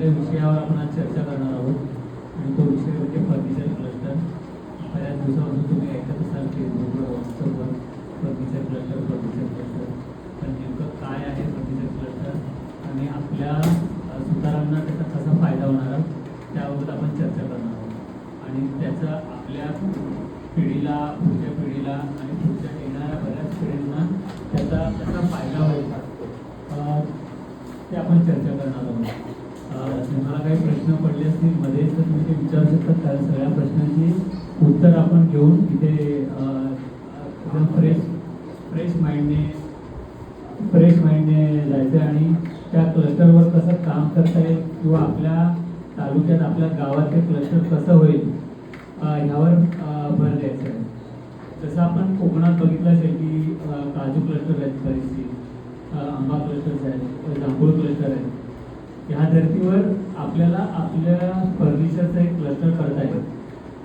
आपल्या विषयावर आपण आज चर्चा करणार आहोत. आणि तो विषय म्हणजे फर्निचर क्लस्टर. बऱ्याच दिवसापासून तुम्ही ऐकत असाल फेसबुकवर व्हॉट्सअपवर फर्निचर क्लस्टर फर्निचर क्लस्टर. पण नेमकं काय आहे फर्निचर क्लस्टर? आणि आपल्या सुतारांना त्याचा कसा फायदा होणार आहे, त्याबाबत आपण चर्चा करणार आहोत. आणि त्याचा आपल्या पिढीला पुढच्या पिढीला आणि पुढच्या येणाऱ्या बऱ्याच पिढींना त्याचा कसा फायदा होईल ते आपण चर्चा करणार तुम्हाला काही प्रश्न पडले असतील मध्ये तर तुम्ही ते विचारू शकता. त्या सगळ्या प्रश्नांची उत्तर आपण घेऊन इथे एकदम फ्रेश फ्रेश माइंडने फ्रेश माइंडने जायचं आहे आणि त्या क्लस्टरवर कसं काम करता येईल किंवा आपल्या तालुक्यात आपल्या गावात ते क्लस्टर कसं होईल ह्यावर भर द्यायचं आहे जसं आपण कोकणात बघितलं असेल की काजू क्लस्टर आहेत बरीचशी आंबा क्लस्टर्स आहेत जांभूळ क्लस्टर आहेत. ह्या धर्तीवर आपल्याला आपल्या फर्निचरचं एक क्लस्टर करता येईल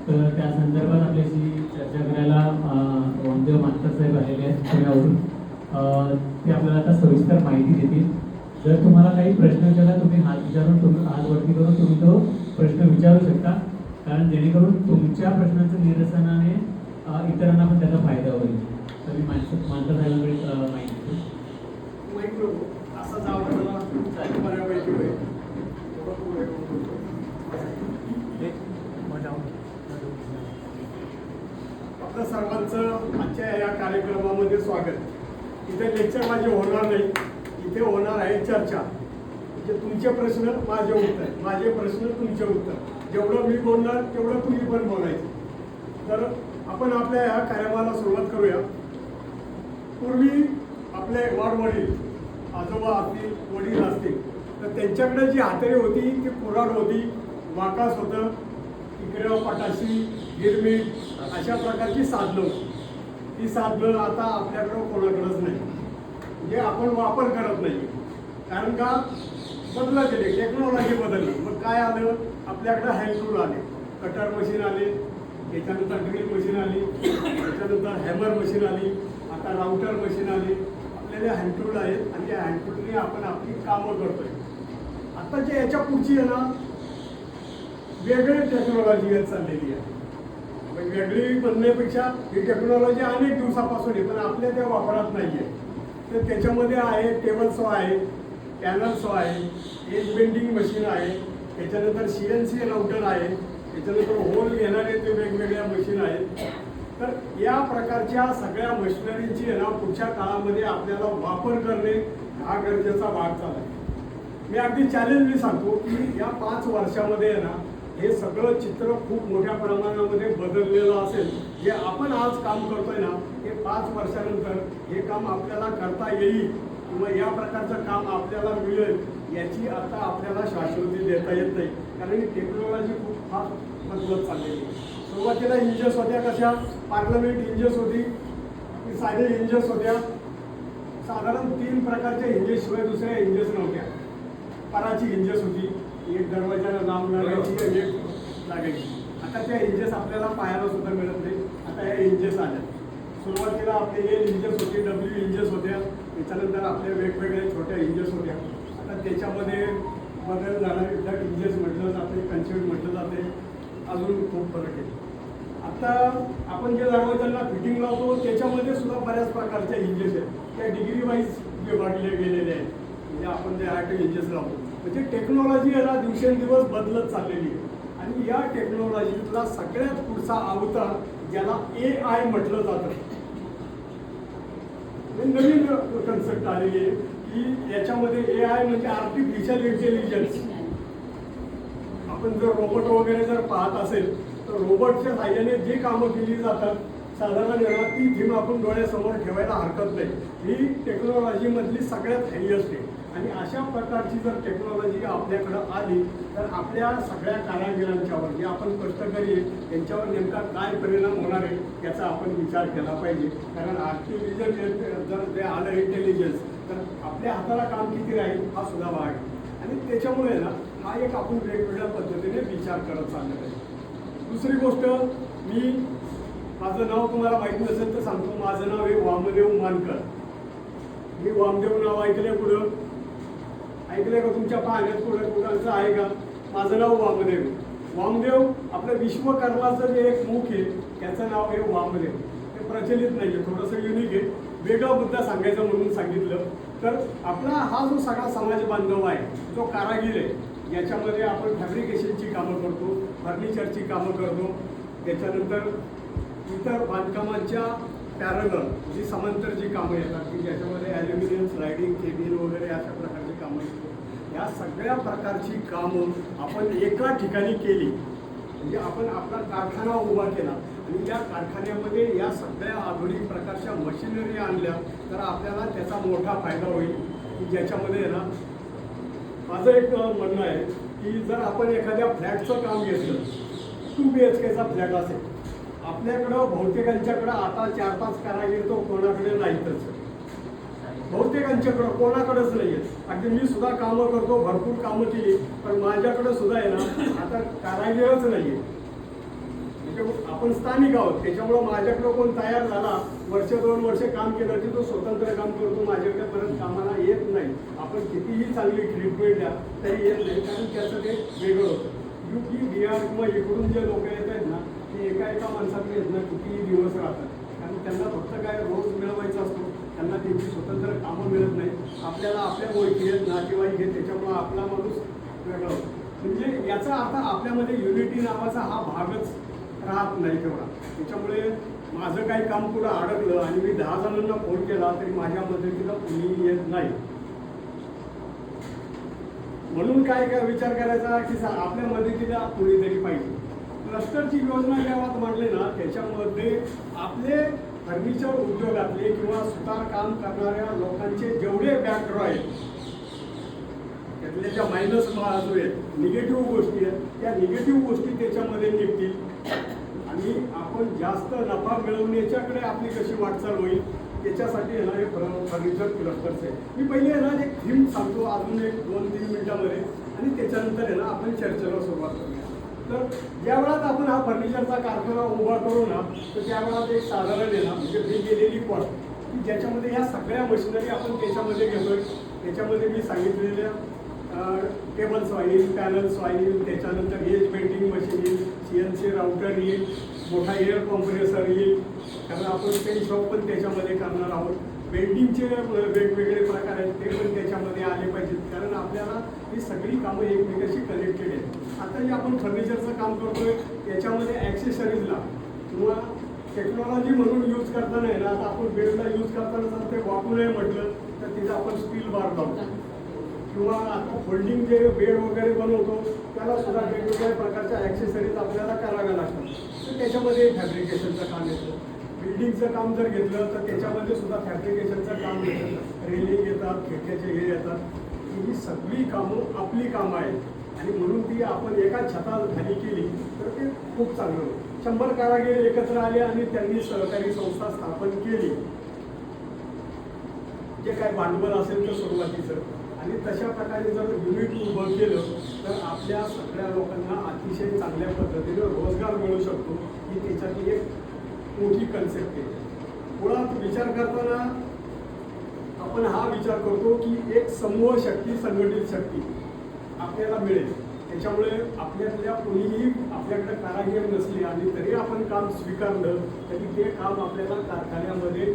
तर त्या संदर्भात आपल्याशी चर्चा करायला वामदेव मास्तर साहेब आलेले आहेत पुण्यावरून. ते आपल्याला आता सविस्तर माहिती देतील. जर तुम्हाला काही प्रश्न विचारला तुम्ही हात विचारून तुम्ही हात वरती करून तुम्ही तो प्रश्न विचारू शकता. कारण जेणेकरून तुमच्या प्रश्नांचं निरसनाने इतरांना पण त्याचा फायदा होईल. तर मी माणसं मास्तर साहेबांकडे माहिती देतो. असं जावं मला बऱ्यापैकी होईल थोडं पुढे आपलं सर्वांचं आजच्या या कार्यक्रमामध्ये स्वागत. इथे लेक्चर माझे होणार नाही. इथे होणार आहे चर्चा. म्हणजे तुमचे प्रश्न माझे उत्तर. माझे प्रश्न तुमचे उत्तर. जेवढं मी बोलणार तेवढं तुम्ही पण बोलायचं. तर आपण आपल्या या कार्यक्रमाला सुरुवात करूया. पूर्वी आपले वाडवडील आजोबा असतील वडील असतील. तर त्यांच्याकडे जी हातरी होती ती कुराड होती. वाकास होतं. इकडे पटाशी गिरमीट अशा प्रकारची साधनं. होती ती साधनं आता आपल्याकडं कोणाकडंच नाही. म्हणजे आपण वापर करत नाही. कारण का? बदलत गेले. टेक्नॉलॉजी बदलली. मग काय आलं? आपल्याकडं हँड टूल आले. कटर मशीन आले. त्याच्यानंतर ड्रिल मशीन आली. त्याच्यानंतर हॅमर मशीन आली. आता राउटर मशीन आली. आपल्याला हँडटूल आहेत आणि त्या हँडटूलने आपण आपली कामं करतोय. जे याच्या पुढची आहे ना वेगळी टेक्नॉलॉजी चाललेली आहे. म्हणजे वेगळी बनण्यापेक्षा ही टेक्नॉलॉजी अनेक दिवसापासून आहे पण आपल्या त्या वापरात नाही आहे तर त्याच्यामध्ये आहे टेबल सो आहे पॅनल सो आहे एज बेंडिंग मशीन आहे त्याच्यानंतर सी एन सी राउटर आहे त्याच्यानंतर होल घेणारे ते वेगवेगळ्या मशीन आहेत. तर या प्रकारच्या सगळ्या मशिनरीची आहे ना पुढच्या काळामध्ये आपल्याला वापर करणे हा गरजेचा भाग झाला आहे. मी अगदी चॅलेंजली सांगतो की या पाच वर्षामध्ये आहे ना हे सगळं चित्र खूप मोठ्या प्रमाणामध्ये बदललेलं असेल. जे आपण आज काम करतोय ना हे पाच वर्षानंतर हे काम आपल्याला करता येईल किंवा या प्रकारचं काम आपल्याला मिळेल याची आता आपल्याला शाश्वती देता येत नाही. कारण ही टेक्नॉलॉजी खूप फास्ट बदलत चाललेली आहे. सुरुवातीला इंजिन्स होत्या कशा? पार्लमेंट इंजिन्स होती. साधे इंजिन्स होत्या. साधारण तीन प्रकारच्या इंजेसशिवाय दुसऱ्या इंजेस नव्हत्या. पराची इंजेस होती. एक दरवाजाला लांब लागायची एक लागायची आता त्या इंजेस आपल्याला पाहायला सुद्धा मिळत नाही. आता या इंजेस आल्या. सुरुवातीला आपले एल इंजेस होते डब्ल्यू इंजेस होत्या त्याच्यानंतर आपल्या वेगवेगळ्या छोट्या इंजेस होत्या. आता त्याच्यामध्ये बदल झाला डट इंजेस म्हटलं जाते कन्सेप्ट म्हटलं जाते. अजून खूप फरक आहे. आता आपण जे दरवाजांना फिटिंग लावतो त्याच्यामध्ये सुद्धा बऱ्याच प्रकारच्या इंजेस आहेत. त्या डिग्री वाईज विभागले गेलेले आहेत. म्हणजे आपण जे आठ इंजेस लावतो. म्हणजे टेक्नॉलॉजी याला दिवसेंदिवस बदलत चाललेली आहे. आणि या टेक्नॉलॉजीतला सगळ्यात पुढचा अवतार ज्याला ए आय म्हटलं जातं. नवीन कन्सेप्ट आलेली आहे की याच्यामध्ये ए आय म्हणजे आर्टिफिशियल इंटेलिजन्स आपण जर रोबोट वगैरे जर पाहत असेल तर रोबोटच्या साह्याने जी कामं केली जातात साधारण याला ती थीम आपण डोळ्यासमोर ठेवायला हरकत नाही. ही टेक्नॉलॉजीमधली सगळ्यात हायएस्ट आहे. आणि अशा प्रकारची जर टेक्नॉलॉजी आपल्याकडं आली तर आपल्या सगळ्या कारागिरांच्यावर जे आपण कष्टकरी यांच्यावर नेमका काय परिणाम होणार आहे याचा आपण विचार केला पाहिजे. कारण आर्टिफिशियल जर ते आलं इंटेलिजन्स तर आपल्या हाताला काम किती राहील हा सुद्धा भाग आहे आणि त्याच्यामुळे ना हा एक आपण वेगवेगळ्या पद्धतीने विचार करत चाललेला आहे. दुसरी गोष्ट मी माझं नाव तुम्हाला माहिती नसेल तर सांगतो. माझं नाव आहे वामदेव मानकर. मी वामदेव नाव ऐकले पुढं. ऐकलंय का तुमच्या पाहण्यात कुठं कुणाचं आहे का? माझं नाव वामदेव. वामदेव आपलं विश्वकर्माचं जे एक मुख आहे त्याचं नाव आहे वामदेव. ते प्रचलित नाही आहे थोडंसं युनिक आहे. वेगळा मुद्दा सांगायचा म्हणून सांगितलं. तर आपला हा जो सगळा समाज बांधव आहे जो कारागीर आहे याच्यामध्ये आपण फॅब्रिकेशनची कामं करतो फर्निचरची कामं करतो. त्याच्यानंतर इतर बांधकामांच्या पॅरलर जी समांतर जी कामं येतात की ज्याच्यामध्ये ॲल्युमिनियम स्लायडिंग केबिन वगैरे अशा प्रकारे कामं या सगळ्या प्रकारची कामं आपण एका ठिकाणी केली म्हणजे आपण आपला कारखाना उभा केला आणि या कारखान्यामध्ये या सगळ्या आधुनिक प्रकारच्या मशिनरी आणल्या तर आपल्याला त्याचा मोठा फायदा होईल. की ज्याच्यामध्ये आहे ना माझं एक म्हणणं आहे की जर आपण एखाद्या फ्लॅटचं काम घेतलं टू बी एच केचा फ्लॅट असेल आपल्याकडं बहुतेकांच्याकडं आता चार पाच कारागीर तो कोणाकडे नाहीतच. बहुतेकांच्याकडं कोणाकडेच नाही आहे अगदी मी सुद्धा कामं करतो भरपूर कामं केली पण माझ्याकडं सुद्धा आहे ना आता कारागीरच नाही आहे म्हणजे आपण स्थानिक आहोत त्याच्यामुळं माझ्याकडं कोण तयार झाला वर्ष दोन वर्ष काम केलं की तो स्वतंत्र काम करतो माझ्याकडे परत कामाला येत नाही. आपण कितीही चांगली ट्रीटमेंट द्या तरी येत नाही कारण त्याचं ते वेगळं होतं. यू पी बिहार किंवा इकडून जे लोक येत आहेत ना ते एका एका माणसाकडे येत ना कितीही दिवस राहतात. कारण त्यांना फक्त काय रोज मिळवायचा असतो त्यांना त्यांची स्वतंत्र कामं मिळत नाही आपल्याला आपल्या ओळखी आहेत नातेवाईक आहेत त्याच्यामुळं आपला माणूस वेगळा होतो. म्हणजे याचा अर्थ आपल्यामध्ये युनिटी नावाचा हा भागच राहत नाही तेवढा. त्याच्यामुळे माझं काही काम पुढं अडकलं आणि मी दहा जणांना फोन केला तरी माझ्या मदतीला कुणी येत नाही. म्हणून काय काय विचार करायचा की सर आपल्या मदतीला कुणीतरी पाहिजे. क्लस्टरची योजना ज्या म्हटले ना त्याच्यामध्ये आपले फर्निचर उद्योगातले किंवा सुतार काम करणाऱ्या लोकांचे जेवढे बॅकड्रॉ आहेत त्यातल्या ज्या मायनस बाजू आहेत निगेटिव्ह गोष्टी आहेत त्या निगेटिव्ह गोष्टी त्याच्यामध्ये निघतील. आणि आपण जास्त नफा मिळवण्याच्याकडे आपली कशी वाटचाल होईल त्याच्यासाठी येणार हे फर्निचर क्लस्टर्स आहे मी पहिले आहे ना एक थीम सांगतो अजून एक दोन तीन मिनिटामध्ये. आणि त्याच्यानंतर आहे ना आपण चर्चेला सुरुवात करूया. तर ज्या वेळात आपण हा फर्निचरचा कारखाना उभा करू ना तर त्या वेळात एक साधारण आहे ना म्हणजे मी गेलेली पण की ज्याच्यामध्ये ह्या सगळ्या मशिनरी आपण त्याच्यामध्ये घेतोय. त्याच्यामध्ये मी सांगितलेल्या टेबल सॉईल पॅनल सॉईल त्याच्यानंतर एज बेंडिंग मशीन येईल सी एन सी राउटर येईल मोठा एअर कॉम्प्रेसर येईल. कारण आपण पेन शॉप पण त्याच्यामध्ये करणार आहोत. पेंटिंगचे वेगवेगळे प्रकार आहेत ते पण त्याच्यामध्ये आले पाहिजेत. कारण आपल्याला ही सगळी कामं एकमेकाशी कनेक्टेड आहेत. आता जे आपण फर्निचरचं काम करतोय याच्यामध्ये ॲक्सेसरीजला किंवा टेक्नॉलॉजी म्हणून यूज करताना आहे ना आता आपण बेडला यूज करताना जर ते वापरू नये म्हटलं तर तिथं आपण स्टील बार लावतो. किंवा आता फोल्डिंग जे बेड वगैरे बनवतो त्याला सुद्धा वेगवेगळ्या प्रकारच्या ॲक्सेसरीज आपल्याला कराव्या लागतात. तर त्याच्यामध्ये फॅब्रिकेशनचं काम येतं. बिल्डिंगचं काम जर घेतलं तर त्याच्यामध्ये सुद्धा फॅब्रिकेशनचं काम येतं. रेलिंग येतात खिडक्याचे हे येतात. की ही सगळी कामं आपली कामं आहेत. आणि म्हणून ती आपण एका छताखाली केली तर ते खूप चांगलं होतं. शंभर कारागीर एकत्र आले आणि त्यांनी सहकारी संस्था स्थापन केली. जे काय भांडवल असेल तर सुरुवातीचं. आणि तशा प्रकारे जर युनिट उभं केलं तर आपल्या सगळ्या लोकांना अतिशय चांगल्या पद्धतीने रोजगार मिळू शकतो. ही त्याच्यातली एक मोठी कन्सेप्ट आहे. मुळात विचार करताना आपण हा विचार करतो की एक समूह शक्ती संघटित शक्ती आपल्याला मिळेल. त्याच्यामुळे आपल्यातल्या कोणीही आपल्याकडे कारागीर नसले आणि तरी आपण काम स्वीकारलं तरी ते काम आपल्याला कारखान्यामध्ये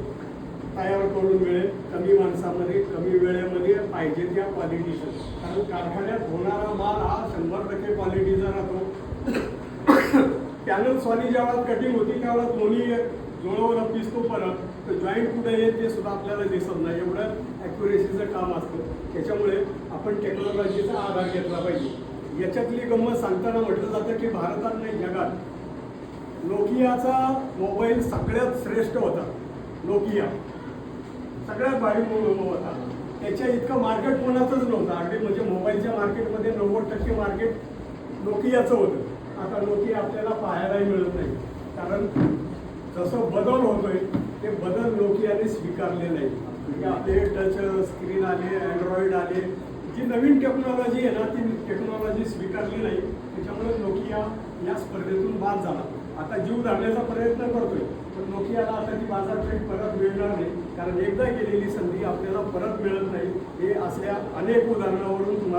तयार करून मिळेल. कमी माणसामध्ये कमी वेळेमध्ये पाहिजे त्या क्वालिटीचं कारण कारखान्यात होणारा माल हा शंभर टक्के क्वालिटीचा राहतो. पॅनल्सवाली ज्या वेळात कटिंग होती त्या वेळात दोन्ही जुळवलं पिसतो परत तर जॉईंट कुठे येत ते सुद्धा आपल्याला दिसत नाही. एवढं ॲक्युरेसीचं काम असतं. त्याच्यामुळे आपण टेक्नॉलॉजीचा आधार घेतला पाहिजे. याच्यातली गंमत सांगताना म्हटलं जातं की भारतात नाही जगात. नोकियाचा मोबाईल सगळ्यात श्रेष्ठ होता. नोकिया. सगळ्यात भारी मोबाईल होता. त्याच्या इतकं मार्केट कोणाचंच नव्हतं. अगदी म्हणजे मोबाईलच्या मार्केटमध्ये नव्वद टक्के मार्केट नोकियाचं होतं. आता नोकिया आपल्याला पाहायलाही मिळत नाही. कारण जसं बदल होतोय ते बदल नोकियाने स्वीकारले नाही म्हणजे आपले टच स्क्रीन आले अँड्रॉइड आले जी नवीन टेक्नॉलॉजी आहे ना ती टेक्नॉलॉजी स्वीकारली नाही. त्याच्यामुळे नोकिया या स्पर्धेतून बाद झाला. आता जीव धरण्याचा प्रयत्न करतोय पण नोकियाला आता ती बाजारपेठ परत मिळणार नाही. कारण एकदा गेलेली संधी आपल्याला परत मिळत नाही. हे असल्या अनेक उदाहरणावरून तुम्हाला